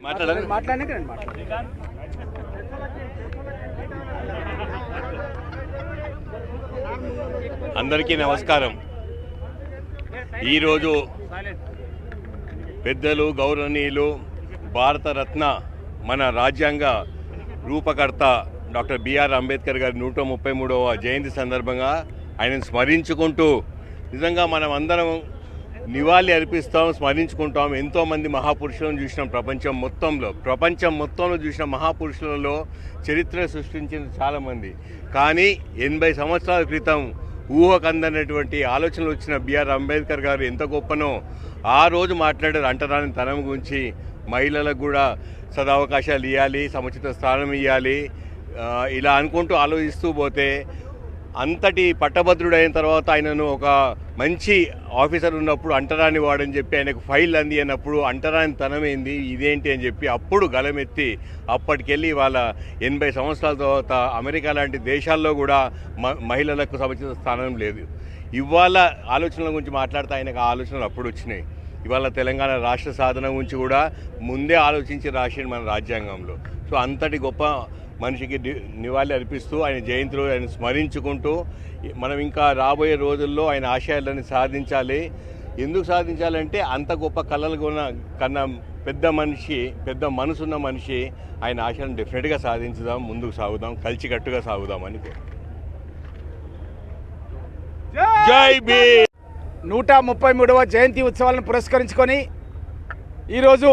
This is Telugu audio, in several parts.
మాట్లాడాలి అందరికీ నమస్కారం. ఈరోజు పెద్దలు గౌరవనీయులు భారతరత్న మన రాజ్యాంగ రూపకర్త డాక్టర్ బిఆర్ అంబేద్కర్ గారి నూట ముప్పై మూడవ జయంతి సందర్భంగా ఆయనను స్మరించుకుంటూ నిజంగా మనం అందరం నివాళి అర్పిస్తాం స్మరించుకుంటాం. ఎంతోమంది మహాపురుషులను చూసిన ప్రపంచం మొత్తంలో. ప్రపంచం మొత్తంలో చూసిన మహాపురుషులలో చరిత్ర సృష్టించిన చాలామంది. కానీ ఎనభై సంవత్సరాల క్రితం ఊహకందనటువంటి ఆలోచనలు వచ్చిన బిఆర్ అంబేద్కర్ గారు ఎంత గొప్పనో ఆ రోజు మాట్లాడారు అంటరాని తనం గురించి. మహిళలకు కూడా సదావకాశాలు ఇవ్వాలి సముచిత స్థానం ఇవ్వాలి ఇలా అనుకుంటూ ఆలోచిస్తూ పోతే అంతటి పట్టభద్రుడైన తర్వాత ఆయనను ఒక మంచి ఆఫీసర్ ఉన్నప్పుడు అంటరాని వాడని చెప్పి ఆయనకు ఫైల్ అంది అన్నప్పుడు అంటరాని తనమేంది ఇదేంటి అని చెప్పి అప్పుడు గలమెత్తి అప్పటికెళ్ళి వాళ్ళ ఎనభై సంవత్సరాల తర్వాత అమెరికా లాంటి దేశాల్లో కూడా మ- మహిళలకు సముచిత స్థానం లేదు. ఇవాళ ఆలోచనల గురించి మాట్లాడితే ఆయనకు ఆలోచనలు అప్పుడు వచ్చినాయి. ఇవాళ తెలంగాణ రాష్ట్ర సాధన గురించి కూడా ముందే ఆలోచించి రాసింది మన రాజ్యాంగంలో. సో అంతటి గొప్ప మనిషికి నివాళి అర్పిస్తూ ఆయన జయంతిలో ఆయన స్మరించుకుంటూ మనం ఇంకా రాబోయే రోజుల్లో ఆయన ఆశయాలను సాధించాలి. ఎందుకు సాధించాలంటే అంత గొప్ప కళలు ఉన్న కన్నా పెద్ద మనిషి పెద్ద మనసున్న మనిషి ఆయన ఆశయాలను డెఫినెట్గా సాధించుదాం ముందుకు సాగుదాం కలిసికట్టుగా సాగుదామని జై బీ నూట ముప్పై మూడవ జయంతి ఉత్సవాలను పురస్కరించుకొని ఈరోజు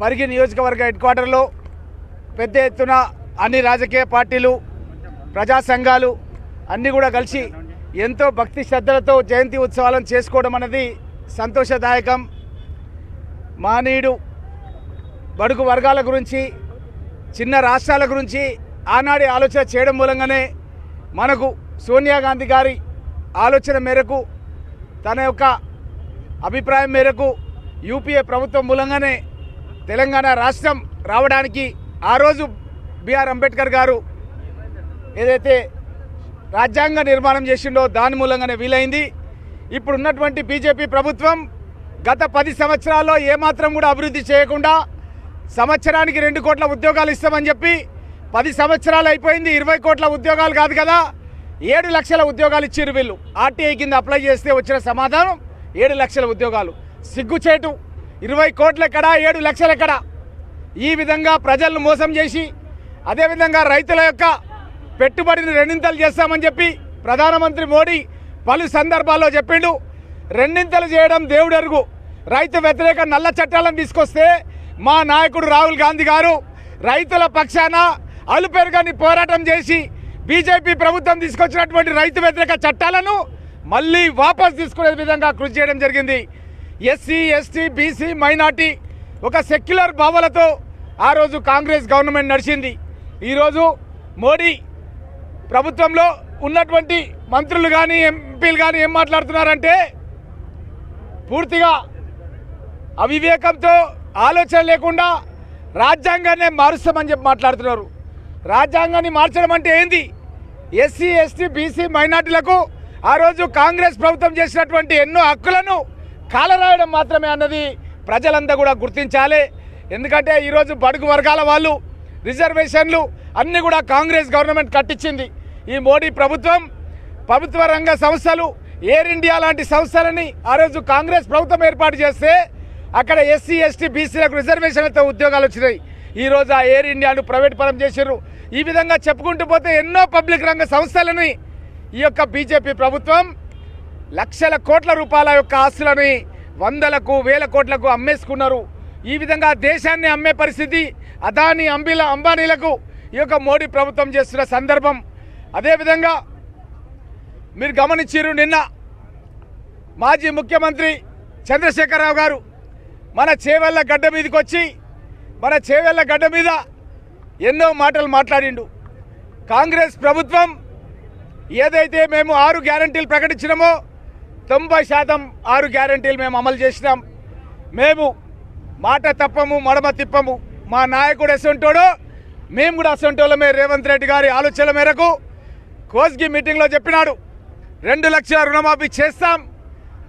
పరిగి నియోజకవర్గ హెడ్ క్వార్టర్లో పెద్ద ఎత్తున అన్ని రాజకీయ పార్టీలు ప్రజా సంఘాలు అన్నీ కూడా కలిసి ఎంతో భక్తి శ్రద్ధలతో జయంతి ఉత్సవాలను చేసుకోవడం అనేది సంతోషదాయకం. మానీయుడు బడుగు వర్గాల గురించి చిన్న రాష్ట్రాల గురించి ఆనాడి ఆలోచన చేయడం మూలంగానే మనకు సోనియా గాంధీ గారి ఆలోచన మేరకు తన యొక్క అభిప్రాయం మేరకు యూపీఏ ప్రభుత్వం మూలంగానే తెలంగాణ రాష్ట్రం రావడానికి ఆ రోజు బిఆర్ అంబేద్కర్ గారు ఏదైతే రాజ్యాంగ నిర్మాణం చేసిండో దాని మూలంగానే వీలైంది. ఇప్పుడున్నటువంటి బీజేపీ ప్రభుత్వం గత పది సంవత్సరాల్లో ఏమాత్రం కూడా అభివృద్ధి చేయకుండా సంవత్సరానికి రెండు కోట్ల ఉద్యోగాలు ఇస్తామని చెప్పి పది సంవత్సరాలు అయిపోయింది ఇరవై కోట్ల ఉద్యోగాలు కాదు కదా ఏడు లక్షల ఉద్యోగాలు ఇచ్చిర్రు వీళ్ళు. ఆర్టీఐ కింద అప్లై చేస్తే వచ్చిన సమాధానం ఏడు లక్షల ఉద్యోగాలు. సిగ్గుచేటు ఇరవై కోట్ల ఎక్కడా ఏడు లక్షల ఎక్కడా ఈ విధంగా ప్రజలను మోసం చేసి అదేవిధంగా రైతుల యొక్క పెట్టుబడిని రెండింతలు చేస్తామని చెప్పి ప్రధానమంత్రి మోడీ పలు సందర్భాల్లో చెప్పిండు. రెండింతలు చేయడం దేవుడరుగు రైతు వ్యతిరేక నల్ల చట్టాలను తీసుకొస్తే మా నాయకుడు రాహుల్ గాంధీ గారు రైతుల పక్షాన అలుపెరుగని పోరాటం చేసి బీజేపీ ప్రభుత్వం తీసుకొచ్చినటువంటి రైతు వ్యతిరేక చట్టాలను మళ్ళీ వాపస్ తీసుకునే విధంగా కృషి చేయడం జరిగింది. ఎస్సీ ఎస్టీ బీసీ మైనార్టీ ఒక సెక్యులర్ భావాలతో ఆ రోజు కాంగ్రెస్ గవర్నమెంట్ నడిచింది. ఈరోజు మోడీ ప్రభుత్వంలో ఉన్నటువంటి మంత్రులు కానీ ఎంపీలు కానీ ఏం మాట్లాడుతున్నారంటే పూర్తిగా అవివేకంతో ఆలోచన లేకుండా రాజ్యాంగాన్నే మారుస్తామని చెప్పి మాట్లాడుతున్నారు. రాజ్యాంగాన్ని మార్చడం అంటే ఏంది? ఎస్సీ ఎస్టీ బీసీ మైనార్టీలకు ఆ రోజు కాంగ్రెస్ ప్రభుత్వం చేసినటువంటి ఎన్నో హక్కులను కాలరాయడం మాత్రమే అన్నది ప్రజలంతా కూడా గుర్తించాలి. ఎందుకంటే ఈరోజు బడుగు వర్గాల వాళ్ళు రిజర్వేషన్లు అన్నీ కూడా కాంగ్రెస్ గవర్నమెంట్ కట్టించింది. ఈ మోడీ ప్రభుత్వం ప్రభుత్వ రంగ సంస్థలు ఎయిర్ ఇండియా లాంటి సంస్థలని ఆ రోజు కాంగ్రెస్ ప్రభుత్వం ఏర్పాటు చేస్తే అక్కడ ఎస్సీ ఎస్టీ బీసీలకు రిజర్వేషన్లతో ఉద్యోగాలు వచ్చినాయి. ఈ రోజు ఆ ఎయిర్ ఇండియాను ప్రైవేట్ పరం చేశారు ఈ విధంగా చెప్పుకుంటూ పోతే ఎన్నో పబ్లిక్ రంగ సంస్థలని ఈ యొక్క బీజేపీ ప్రభుత్వం లక్షల కోట్ల రూపాయల యొక్క ఆస్తులని వందలకు వేల కోట్లకు అమ్మేసుకున్నారు. ఈ విధంగా దేశాన్ని అమ్మే పరిస్థితి అదాని అంబిల అంబానీలకు ఈ యొక్క మోడీ ప్రభుత్వం చేస్తున్న సందర్భం. అదేవిధంగా మీరు గమనించారు నిన్న మాజీ ముఖ్యమంత్రి చంద్రశేఖరరావు గారు మన చేవెళ్ళ గడ్డ మీదకి వచ్చి మన చేవెళ్ళ గడ్డ మీద ఎన్నో మాటలు మాట్లాడిండు. కాంగ్రెస్ ప్రభుత్వం ఏదైతే మేము ఆరు గ్యారంటీలు ప్రకటించినామో తొంభై శాతం ఆరు గ్యారంటీలు మేము అమలు చేసినాం. మేము మాట తప్పము మడమ తిప్పము. మా నాయకుడు ఎసంటోడు మేము కూడా అసంటోళ్ళమే. రేవంత్ రెడ్డి గారి ఆలోచనల మేరకు కోస్గి మీటింగ్లో చెప్పినాడు. రెండు లక్షల రుణమాఫీ చేస్తాం.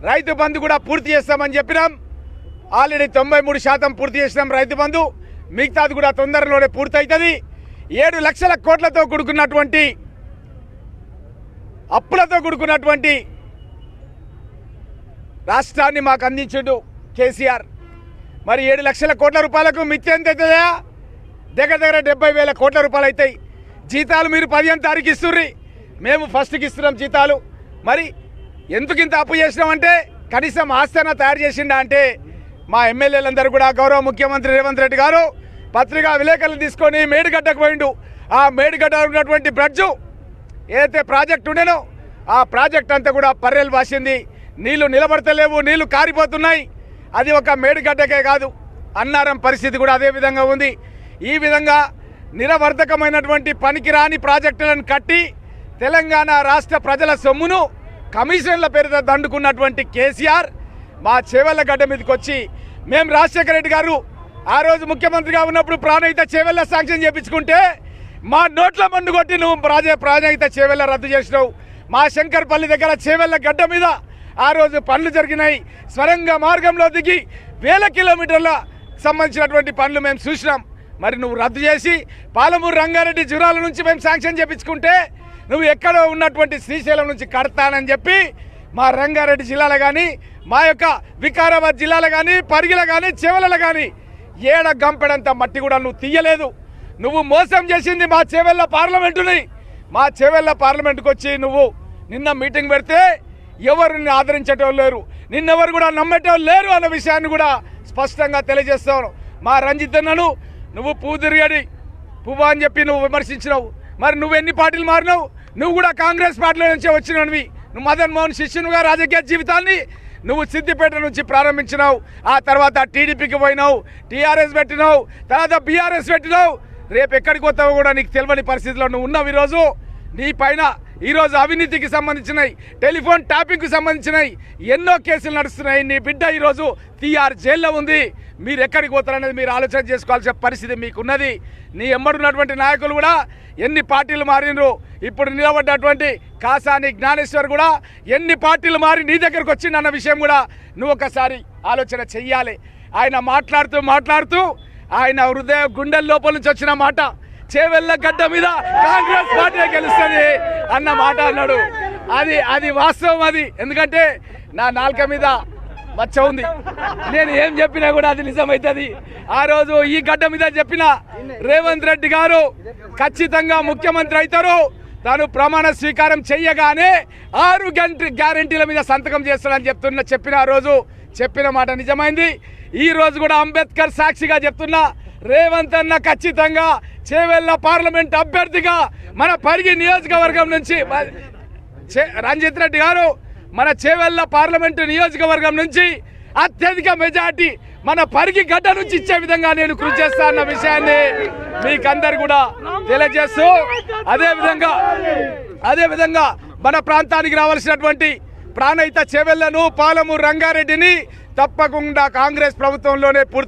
రైతు బంధు కూడా పూర్తి చేస్తామని చెప్పినాం. ఆల్రెడీ తొంభై మూడు శాతం పూర్తి చేసినాం రైతు బంధు. మిగతాది కూడా తొందరలోనే పూర్తవుతుంది ఏడు లక్షల కోట్లతో కూడుకున్నటువంటి అప్పులతో కూడుకున్నటువంటి రాష్ట్రాన్ని మాకు అందించుడు కేసీఆర్. మరి ఏడు లక్షల కోట్ల రూపాయలకు మిత్తి ఎంత అవుతుందా దగ్గర దగ్గర డెబ్బై వేల కోట్ల రూపాయలు అవుతాయి జీతాలు మీరు పదిహేను తారీఖు ఇస్తుర్రి. మేము ఫస్ట్కి ఇస్తున్నాం జీతాలు. మరి ఎందుకు ఇంత అప్పు చేసినామంటే కనీసం ఆస్థాన తయారు చేసిండా అంటే మా ఎమ్మెల్యేలందరూ కూడా గౌరవ ముఖ్యమంత్రి రేవంత్ రెడ్డి గారు పత్రికా విలేకరులు తీసుకొని మేడిగడ్డకు పోయిండు. ఆ మేడిగడ్డ ఉన్నటువంటి బ్రిడ్జు ఏదైతే ప్రాజెక్ట్ ఉండేనో ఆ ప్రాజెక్ట్ అంతా కూడా పర్రెలు వాసింది. నీళ్ళు నిలబడతలేవు నీళ్ళు కారిపోతున్నాయి. అది ఒక మేడిగడ్డకే కాదు అన్నారం పరిస్థితి కూడా అదే విధంగా ఉంది. ఈ విధంగా నిరవర్ధకమైనటువంటి పనికిరాని ప్రాజెక్టులను కట్టి తెలంగాణ రాష్ట్ర ప్రజల సొమ్మును కమిషన్ల పేరుతో దండుకున్నటువంటి కేసీఆర్ మా చేవెళ్ళ గడ్డ మీదకి వచ్చి మేము రాజశేఖర రెడ్డి గారు ఆ రోజు ముఖ్యమంత్రిగా ఉన్నప్పుడు ప్రాణహిత చేవెళ్ళ శాంక్షన్ చేపించుకుంటే మా నోట్ల మండు కొట్టి నువ్వు ప్రాజ ప్రాణహిత చేవెళ్ళ రద్దు చేసినావు. మా శంకర్పల్లి దగ్గర చేవెళ్ళ గడ్డ మీద ఆ రోజు పనులు జరిగినాయి. స్వరంగ మార్గంలో దిగి వేల కిలోమీటర్ల సంబంధించినటువంటి పనులు మేము చూసినాం. మరి నువ్వు రద్దు చేసి పాలమూరు రంగారెడ్డి జురాల నుంచి మేము శాంక్షన్ చేపించుకుంటే నువ్వు ఎక్కడో ఉన్నటువంటి శ్రీశైలం నుంచి కడతానని చెప్పి మా రంగారెడ్డి జిల్లాలో కానీ మా యొక్క వికారాబాద్ జిల్లాలో కానీ పరిగిల కానీ చెవెలలో కానీ ఏడ గంపెడంత మట్టి కూడా నువ్వు తీయలేదు. నువ్వు మోసం చేసింది మా చెవెళ్ళ పార్లమెంటుని. మా చెవెళ్ళ పార్లమెంటుకు వచ్చి నువ్వు నిన్న మీటింగ్ పెడితే ఎవరు నిన్ను ఆదరించేటోళ్ళు లేరు. నిన్నెవరు కూడా నమ్మేటోళ్ళు లేరు అన్న విషయాన్ని కూడా స్పష్టంగా తెలియజేస్తాను. మా రంజిత్ అన్నను నువ్వు పూదిరిగడి పువ్వు అని చెప్పి నువ్వు విమర్శించినావు. మరి నువ్వు ఎన్ని పార్టీలు మారినావు? నువ్వు కూడా కాంగ్రెస్ పార్టీలో నుంచే వచ్చినవి. నువ్వు మదన్ మోహన్ శిష్యునుగా రాజకీయ జీవితాన్ని నువ్వు సిద్దిపేట నుంచి ప్రారంభించినావు. ఆ తర్వాత టీడీపీకి పోయినావు టీఆర్ఎస్ పెట్టినావు తర్వాత బీఆర్ఎస్ పెట్టినావు. రేపు ఎక్కడికి పోతావో కూడా నీకు తెలియని పరిస్థితిలో నువ్వు ఉన్నావు ఈరోజు. నీ పైన ఈరోజు అవినీతికి సంబంధించినవి టెలిఫోన్ ట్యాపింగ్కి సంబంధించినవి ఎన్నో కేసులు నడుస్తున్నాయి. నీ బిడ్డ ఈరోజు తీఆర్ జైల్లో ఉంది. మీరు ఎక్కడికి పోతారనేది మీరు ఆలోచన చేసుకోవాల్సిన పరిస్థితి మీకున్నది. నీ ఎమ్మడున్నటువంటి నాయకులు కూడా ఎన్ని పార్టీలు మారినరు ఇప్పుడు నిలబడ్డటువంటి కాసాని జ్ఞానేశ్వర్ కూడా ఎన్ని పార్టీలు మారి నీ దగ్గరకు వచ్చిందన్న విషయం కూడా నువ్వు ఒకసారి ఆలోచన చెయ్యాలి. ఆయన మాట్లాడుతూ మాట్లాడుతూ ఆయన హృదయ గుండెల లోపల నుంచి వచ్చిన మాట చేవెళ్ళ గడ్డ మీద కాంగ్రెస్ పార్టీ గెలుస్తుంది అన్న మాట అన్నాడు. అది అది వాస్తవం అది. ఎందుకంటే నా నాలుక మీద మచ్చ ఉంది. నేను ఏం చెప్పినా కూడా అది నిజమవుతుంది ఆ రోజు ఈ గడ్డ మీద చెప్పిన రేవంత్ రెడ్డి గారు ఖచ్చితంగా ముఖ్యమంత్రి అవుతారు. తాను ప్రమాణ స్వీకారం చెయ్యగానే ఆరు గంట గ్యారంటీల మీద సంతకం చేస్తాడని చెప్తున్న చెప్పిన ఆ రోజు చెప్పిన మాట నిజమైంది. ఈ రోజు కూడా అంబేద్కర్ సాక్షిగా చెప్తున్నా రేవంత్ అన్న ఖచ్చితంగా చేవెళ్ళ పార్లమెంట్ అభ్యర్థిగా మన పరిగి నియోజకవర్గం నుంచి రంజిత్ రెడ్డి గారు మన చేవెళ్ళ పార్లమెంటు నియోజకవర్గం నుంచి అత్యధిక మెజార్టీ మన పరిగి గడ్డ నుంచి ఇచ్చే విధంగా నేను కృషి చేస్తా అన్న విషయాన్ని మీకందరు కూడా తెలియజేస్తూ అదే విధంగా అదే విధంగా మన ప్రాంతానికి రావాల్సినటువంటి ప్రాణహిత చెవెళ్ళను పాలమూరు రంగారెడ్డిని తప్పకుండా కాంగ్రెస్ ప్రభుత్వంలోనే పూర్తి